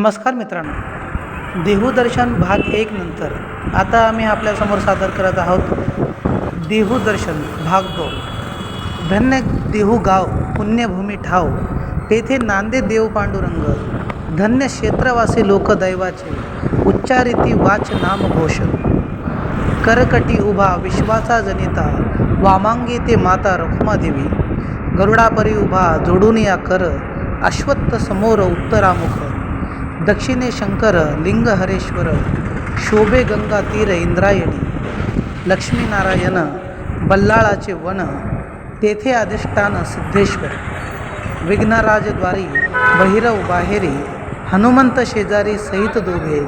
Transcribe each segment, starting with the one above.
नमस्कार मित्रांनो. देहूदर्शन भाग एक नंतर आता आम्ही आपल्यासमोर सादर करत आहोत देहूदर्शन भाग दोन. धन्य देहू गाव पुण्यभूमी ठाव तेथे नांदे देव पांडुरंग धन्य क्षेत्रवासी लोकदैवाचे उच्चारिती वाच नाम घोष. करकटी उभा विश्वाचा जनिता वामांगी ते माता रखुमादेवी. गरुडापरी उभा जोडून या कर अश्वत्थ समोर उत्तरामुख. दक्षिणे शंकर लिंग हरेश्वर शोभे गंगा तीर इंद्रायणी लक्ष्मीनारायण बल्लाळाचे वन तेथे अधिष्ठान सिद्धेश्वर विघ्नराजद्वारी बहिरव बाहेरी हनुमंत शेजारी सहित दोघे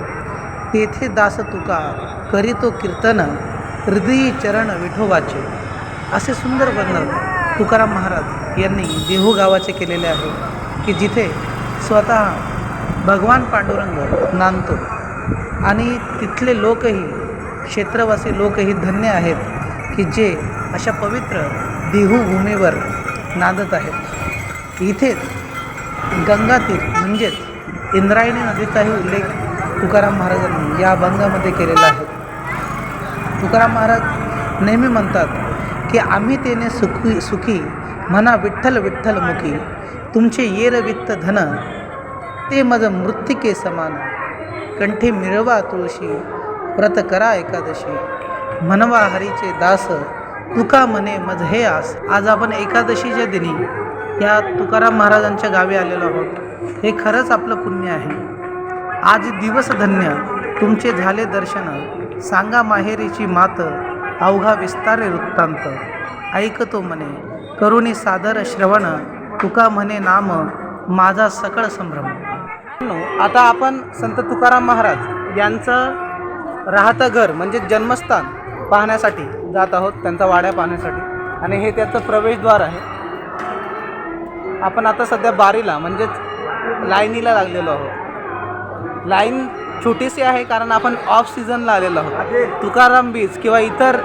तेथे दास तुका करीतो कीर्तन हृदयी चरण विठोबाचे असे सुंदर वर्णन तुकाराम महाराज यांनी देहू गावाचे केलेले आहे की जिथे स्वतः भगवान पांडुरंग नांदतो. आणि तिथले लोकही क्षेत्रवासी लोकही धन्य आहेत की जे अशा पवित्र देहूभूमीवर नांदत आहेत. इथेच गंगातीर म्हणजेच इंद्रायणी नदीचाही उल्लेख तुकाराम महाराजांनी या अभंगामध्ये केलेला आहे. तुकाराम महाराज नेहमी म्हणतात की आम्ही तेने सुखी सुखी म्हणा विठ्ठल विठ्ठल मुखी. तुमचे येर वित्त धन ते मज मृत्तिके समान. कंठी मिळवा तुळशी व्रत करा एकादशी. म्हणवा हरीचे दास तुका म्हणे मज हे आस. आज आपण एकादशीच्या दिनी या तुकाराम महाराजांच्या गावी आलेलो आहोत. हे खरंच आपलं पुण्य आहे. आज दिवस धन्य तुमचे झाले दर्शन. सांगा माहेरीची मात अवघा विस्तारे वृत्तांत. ऐकतो म्हणे करुणी सादर श्रवण तुका म्हणे नाम माझा सकळ संभ्रम. आता आपण संत तुकाराम महाराज यांचं राहतं घर म्हणजे जन्मस्थान पाहण्यासाठी जात आहोत त्यांचा वाड्या पाहण्यासाठी. आणि हे त्याचं प्रवेशद्वार आहे. आपण आता सध्या बारीला म्हणजेच लाईनीला लागलेलो आहोत. लाईन छोटीशी आहे कारण आपण ऑफ सीझनला आलेलो आहोत. तुकाराम बीज किंवा इतर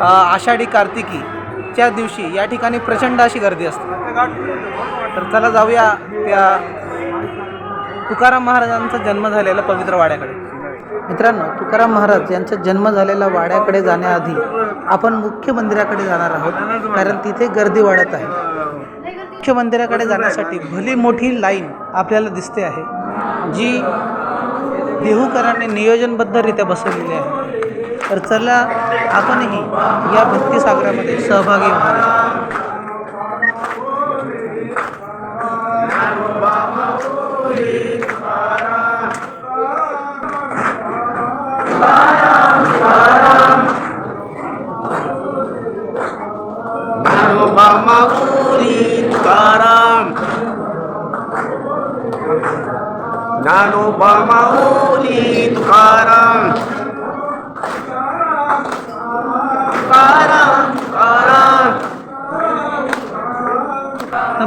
आषाढी कार्तिकीच्या दिवशी या ठिकाणी प्रचंड अशी गर्दी असते. तर चला जाऊया त्या तुकाराम महाराजांचा जन्म झालेला पवित्र वाड्याकडे. मित्रांनो तुकाराम महाराज यांचा जन्म झालेला वाड्याकडे जाण्याआधी आपण मुख्य मंदिराकडे जाणार आहोत कारण तिथे गर्दी वाढत आहे. मुख्य मंदिराकडे जाण्यासाठी भली मोठी लाईन आपल्याला दिसते आहे जी देहूकरांनी नियोजनबद्धरित्या बसवलेली आहे. तर चला आपणही या भक्तिसागरामध्ये सहभागी व्हावे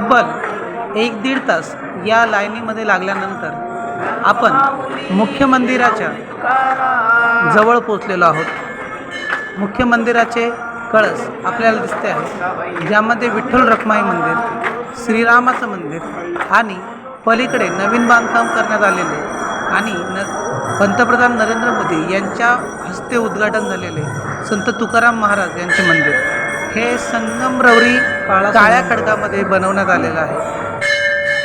तब्बल एक दीड तास या लाईनीमध्ये लागल्यानंतर आपण मुख्य मंदिराच्या जवळ पोचलेलो आहोत. मुख्य मंदिराचे कळस आपल्याला दिसते आहे ज्यामध्ये विठ्ठल रखमाई मंदिर श्रीरामाचं मंदिर आणि पलीकडे नवीन बांधकाम करण्यात आलेले आणि न पंतप्रधान नरेंद्र मोदी यांच्या हस्ते उद्घाटन झालेले संत तुकाराम महाराज यांचे मंदिर. हे संगमरवरी काळ्या खडकामध्ये बनवण्यात आलेलं आहे.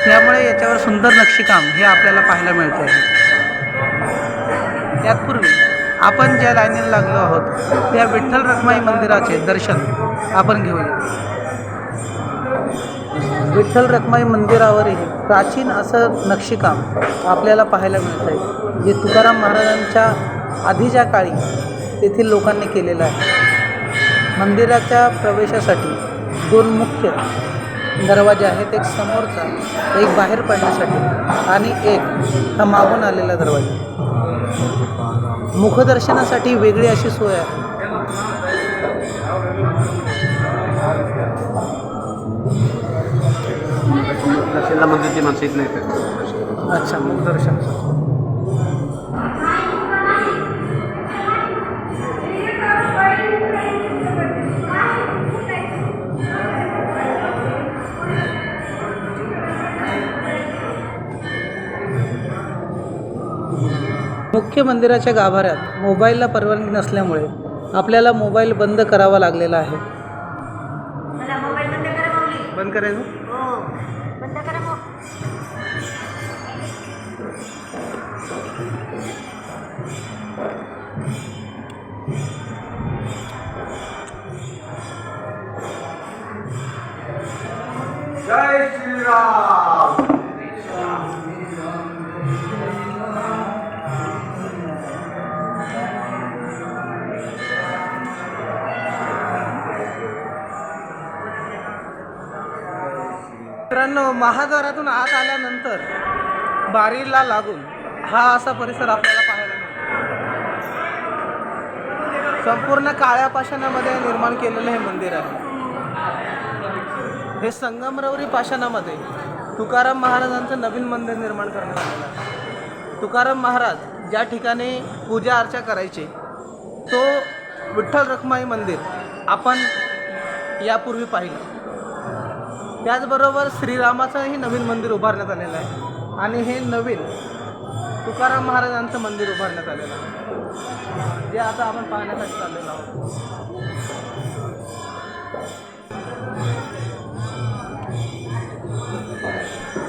त्यामुळे याच्यावर सुंदर नक्षीकाम हे आपल्याला पाहायला मिळते. आहे त्यातपूर्वी आपण ज्या लाईनीला लागलो आहोत त्या विठ्ठल रखमाई मंदिराचे दर्शन आपण घेऊया. विठ्ठल रखमाई मंदिरावरही प्राचीन असं नक्षीकाम आपल्याला पाहायला मिळत आहे जे तुकाराम महाराजांच्या आधीच्या काळी तेथील लोकांनी केलेलं आहे. मंदिराच्या प्रवेशासाठी दोन मुख्य दरवाजे आहेत एक समोरचा एक बाहेर पडण्यासाठी आणि एक हा मागून आलेला दरवाजा. मुखदर्शनासाठी वेगळी अशी सोय आहे. दर्शनला मंदिरची माणसं येत नाहीत अच्छा मुखदर्शन मुख्य मंदिराच्या गाभाऱ्यात मोबाईलला परवानगी नसल्यामुळे आपल्याला मोबाईल बंद करावा लागलेला आहे. मला मोबाईल बंद करा माऊली. बंद करायचं? मित्रांनो महाद्वारातून आत आल्यानंतर बारीला लागून हा असा परिसर आपल्याला पाहायला मिळतो. संपूर्ण काळ्या पाषाणामध्ये निर्माण केलेलं हे मंदिर आहे. हे संगमरवरी पाषाणामध्ये तुकाराम महाराजांचं नवीन मंदिर निर्माण करण्यात आलेलं आहे. तुकाराम महाराज ज्या ठिकाणी पूजा अर्चा करायचे तो विठ्ठल रखमाई मंदिर आपण यापूर्वी पाहिलं. त्याचबरोबर श्रीरामाचंही नवीन मंदिर उभारण्यात आलेलं आहे. आणि हे नवीन तुकाराम महाराजांचं मंदिर उभारण्यात आलेलं आहे. जे आता आपण पाहण्यासाठी चाललेलो आहोत.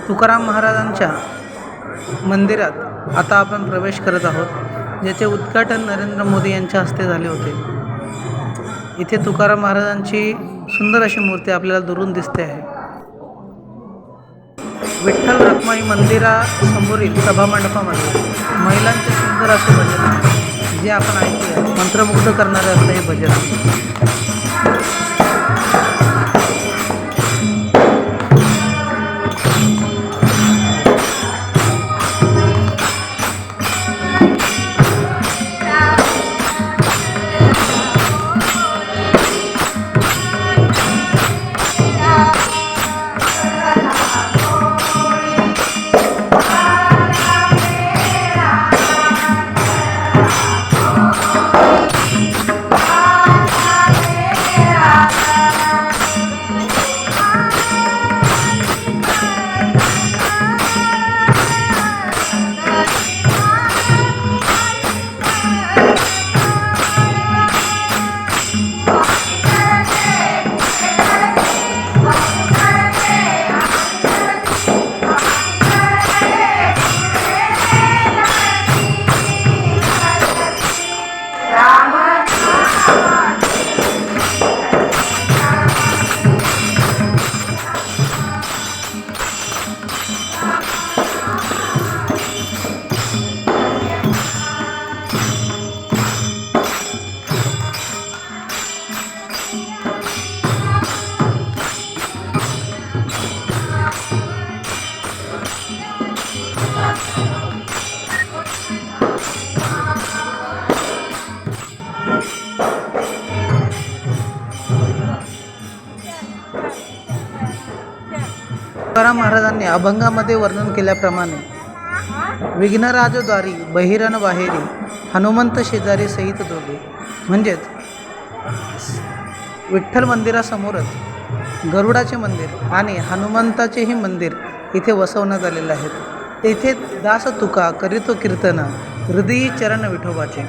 तुकाराम महाराजांच्या मंदिरात आता आपण प्रवेश करत आहोत ज्याचे उद्घाटन नरेंद्र मोदी यांच्या हस्ते झाले होते. इथे तुकाराम महाराजांची सुंदर अशी मूर्ती आपल्याला दुरून दिसते आहे. विठ्ठल रखमाई मंदिरासमोरील सभामंडपामध्ये महिलांचे सुंदर असे भजन आहे जे आपण ऐकूया मंत्रमुग्ध करणारे असं हे भजन. तुकाराम महाराजांनी अभंगामध्ये वर्णन केल्याप्रमाणे विघ्नराजद्वारी बहिरण बाहेरी हनुमंत शेजारी सहित दोघे. म्हणजेच विठ्ठल मंदिरासमोरच गरुडाचे मंदिर आणि हनुमंताचेही मंदिर इथे वसवण्यात आलेले आहेत. तेथे दास तुका करीतो कीर्तन हृदयी चरण विठोबाचे.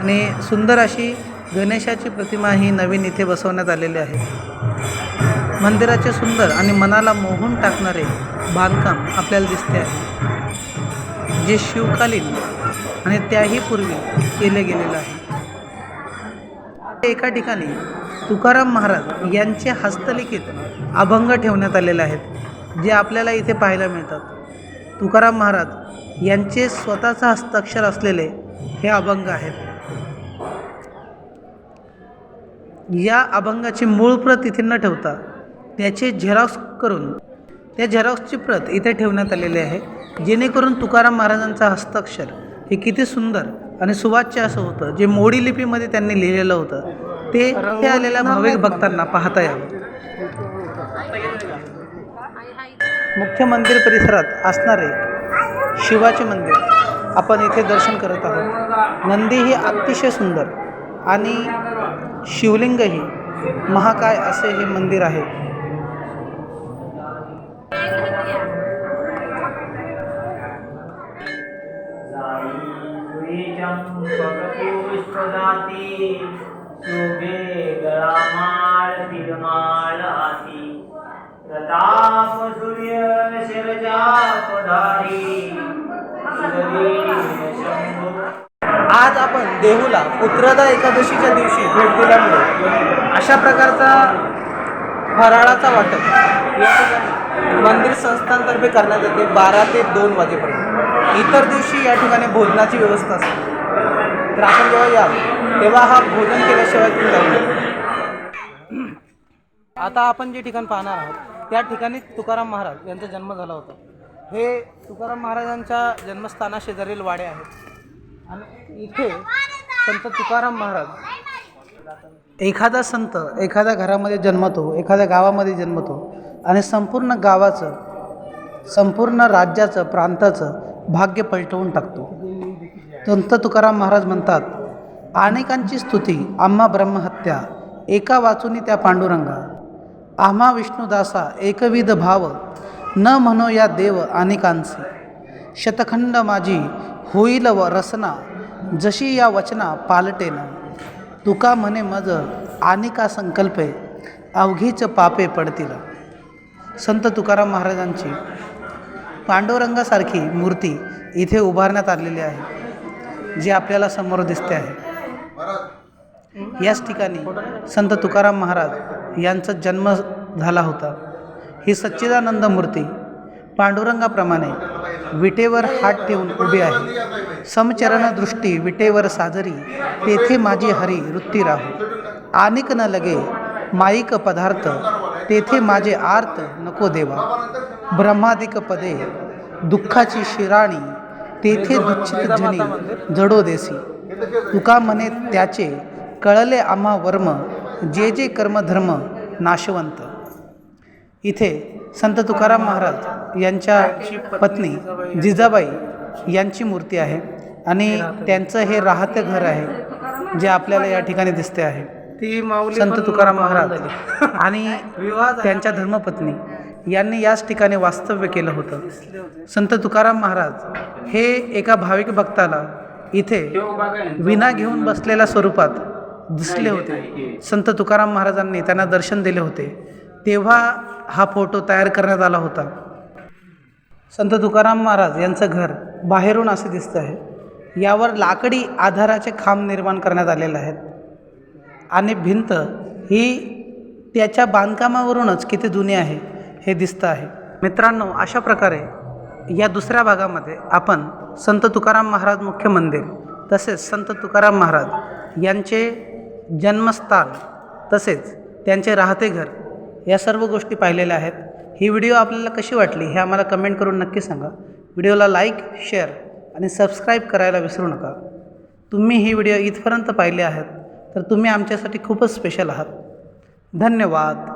आणि सुंदर अशी गणेशाची प्रतिमा ही नवीन इथे बसवण्यात आलेली आहे. मंदिराचे सुंदर आणि मनाला मोहून टाकणारे बांधकाम आपल्याला दिसते आहे. जे शिवकालीन आणि त्याही पूर्वी केले गेलेलं आहे. एका ठिकाणी तुकाराम महाराज यांचे हस्तलिखित अभंग ठेवण्यात आलेले आहेत जे आपल्याला इथे पाहायला मिळतात. तुकाराम महाराज यांचे स्वतःचं हस्ताक्षर असलेले हे अभंग आहेत. या अभंगाची मूळ प्रत इथे न ठेवता त्याचे झेरॉक्स करून त्या झेरॉक्सची प्रत इथे ठेवण्यात आलेली आहे. जेणेकरून तुकाराम महाराजांचा हस्ताक्षर हे किती सुंदर आणि सुवाच्य असं होतं जे मोडी लिपीमध्ये त्यांनी लिहिलेलं होतं ते इथे आलेल्या भाविक भक्तांना पाहता यावं. मुख्य मंदिर परिसरात असणारे शिवाचे मंदिर आपण इथे दर्शन करत आहोत. नंदी ही अतिशय सुंदर आणि शिवलिंगही महाकाय असे हे मंदिर आहे. शोभे गळामाळ तिरमाळ हाती प्रताप सूर्य शिरजापधारी शंभू आज आपण देहूला पुत्रदा एकादशीच्या दिवशी भेट दिल्यामुळे अशा प्रकारचा फराळाचा वाटप या ठिकाणी मंदिर संस्थांतर्फे करण्यात येते बारा ते दोन वाजेपर्यंत. इतर दिवशी या ठिकाणी भोजनाची व्यवस्था असते. तर आपण जेव्हा याल तेव्हा हा भोजन केल्याशिवाय तुम्ही जाऊ आता आपण जे ठिकाण पाहणार आहोत त्या ठिकाणी तुकाराम महाराज यांचा जन्म झाला होता. हे तुकाराम महाराजांच्या जन्मस्थानाशेजारील वाडे आहेत. आणि इथे संत तुकाराम महाराज एखादा संत एखाद्या घरामध्ये जन्मतो एखाद्या गावामध्ये जन्मतो आणि संपूर्ण गावाचं संपूर्ण राज्याचं प्रांताचं भाग्य पलटवून टाकतो. संत तुकाराम महाराज म्हणतात अनेकांची स्तुती आम्हा ब्रह्महत्या एका वाचुनी त्या पांडुरंगा आम्हा विष्णुदासा एकविध भाव न म्हणो या देव अनेकांचे. शतखंड माझी होईल व रसना जशी या वचना पालटेनं. तुका म्हणे मज आनिका संकल्पे अवघीच पापे पडतील. संत तुकाराम महाराजांची पांडुरंगासारखी मूर्ती इथे उभारण्यात आलेली आहे जी आपल्याला समोर दिसते आहे. याच ठिकाणी संत तुकाराम महाराज यांचा जन्म झाला होता. ही सच्चिदानंद मूर्ती पांडुरंगाप्रमाणे विटेवर हात ठेवून उभी आहे. समचरण दृष्टी विटेवर साजरी तेथे माझी हरी वृत्ती राहू. आनिक न लगे माईक पदार्थ तेथे माझे आर्त नको देवा. ब्रह्मादिक पदे दुःखाची शिराणी तेथे दुच्छित जनी जडो देसी. तुका म्हणे त्याचे कळले आम्हा वर्म जे जे कर्मधर्म नाशवंत. इथे संत तुकाराम महाराज यांच्या पत्नी जिजाबाई यांची मूर्ती आहे. आणि त्यांचं हे राहतं घर आहे जे आपल्याला या ठिकाणी दिसते आहे. ती माऊली संत तुकाराम महाराज. आणि त्यांच्या धर्मपत्नी यांनी याच ठिकाणी वास्तव्य केलं होतं. संत तुकाराम महाराज हे एका भाविक भक्ताला इथे विना घेऊन बसलेल्या स्वरूपात दिसले होते. संत तुकाराम महाराजांनी त्यांना दर्शन दिले होते. तेव्हा हा फोटो तयार करण्यात आला होता. संत तुकाराम महाराज यांचं घर बाहेरून असे दिसतं आहे. यावर लाकडी आधाराचे खांब निर्माण करण्यात आलेले आहेत. आणि भिंत ही त्याच्या बांधकामावरूनच किती जुनी आहे हे दिसतं आहे. मित्रांनो अशा प्रकारे या दुसऱ्या भागामध्ये आपण संत तुकाराम महाराज मुख्य मंदिर तसेच संत तुकाराम महाराज यांचे जन्मस्थान तसेच त्यांचे राहते घर या सर्व गोष्टी पाहिलेल्या आहेत. ही व्हिडिओ आपल्याला कशी वाटली हे आम्हाला कमेंट करून नक्की सांगा. व्हिडिओला लाईक शेअर आणि सबस्क्राईब करायला विसरू नका. तुम्ही ही व्हिडिओ इथपर्यंत पाहिले आहेत तर तुम्ही आमच्यासाठी खूपच स्पेशल आहात. धन्यवाद.